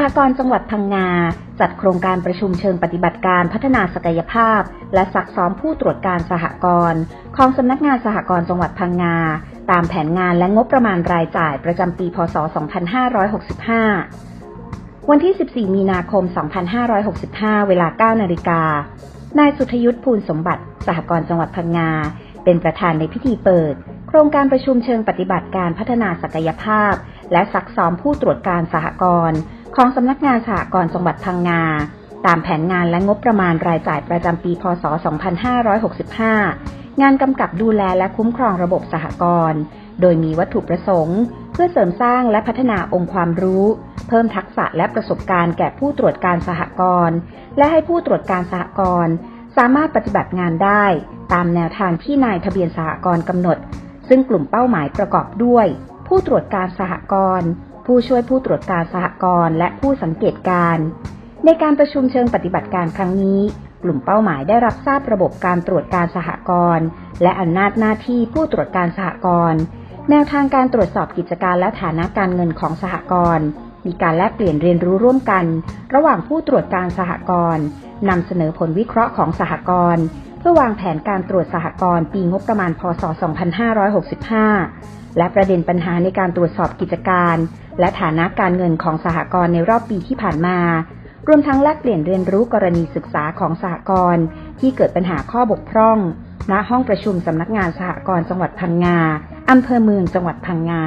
สหกรณ์จังหวัดพังงา จัดโครงการประชุมเชิงปฏิบัติการพัฒนาศักยภาพ และซักซ้อมผู้ตรวจการสหกรณ์ของสำนักงานสหกรณ์จังหวัดพังงา ตามแผนงานและงบประมาณรายจ่ายประจำปี พศ 2565 วันที่ 14 มีนาคม 2565 เวลา 9 นาฬิกา นายสุทยุทธภูลสมบัติ สหกรณ์จังหวัดพังงา เป็นประธานในพิธีเปิด โครงการประชุมเชิงปฏิบัติการพัฒนาศักยภาพ และซักซ้อมผู้ตรวจการสหกรณ์ ของสำนักงานสหกรณ์จังหวัดพังงา ตามแผนงานและงบประมาณรายจ่ายประจำปี พศ 2565 งานกำกับดูแลและคุ้มครองระบบสหกรณ์โดยมีวัตถุประสงค์ เพื่อเสริมสร้างและพัฒนาองค์ความรู้ เพิ่มทักษะและประสบการณ์แก่ผู้ตรวจการสหกรณ์และให้ผู้ตรวจการสหกรณ์สามารถปฏิบัติงานได้ ตามแนวทางที่นายทะเบียนสหกรณ์กำหนด ซึ่งกลุ่มเป้าหมายประกอบด้วย ผู้ตรวจการสหกรณ์ ผู้ช่วยผู้ตรวจการสหกรณ์และผู้สังเกตการณ์ในการประชุมเชิงปฏิบัติการครั้งนี้ กลุ่มเป้าหมายได้รับทราบระบบการตรวจการสหกรณ์และอำนาจหน้าที่ผู้ตรวจการสหกรณ์แนวทางการตรวจสอบกิจการและฐานะการเงินของสหกรณ์มีการแลกเปลี่ยนเรียนรู้ร่วมกัน ระหว่างผู้ตรวจการสหกรณ์นำเสนอผลวิเคราะห์ของสหกรณ์ เพื่อวางแผนการตรวจสหกรณ์ปีงบประมาณพศ 2565 และประเด็นปัญหาในการตรวจสอบกิจการ และฐานะการเงินของสหกรณ์ในรอบปีที่ผ่านมารวมทั้งแลกเปลี่ยนเรียนรู้กรณีศึกษาของสหกรณ์ที่เกิดปัญหาข้อบกพร่อง ณ ห้องประชุมสำนักงานสหกรณ์จังหวัดพังงา อำเภอเมืองจังหวัดพังงา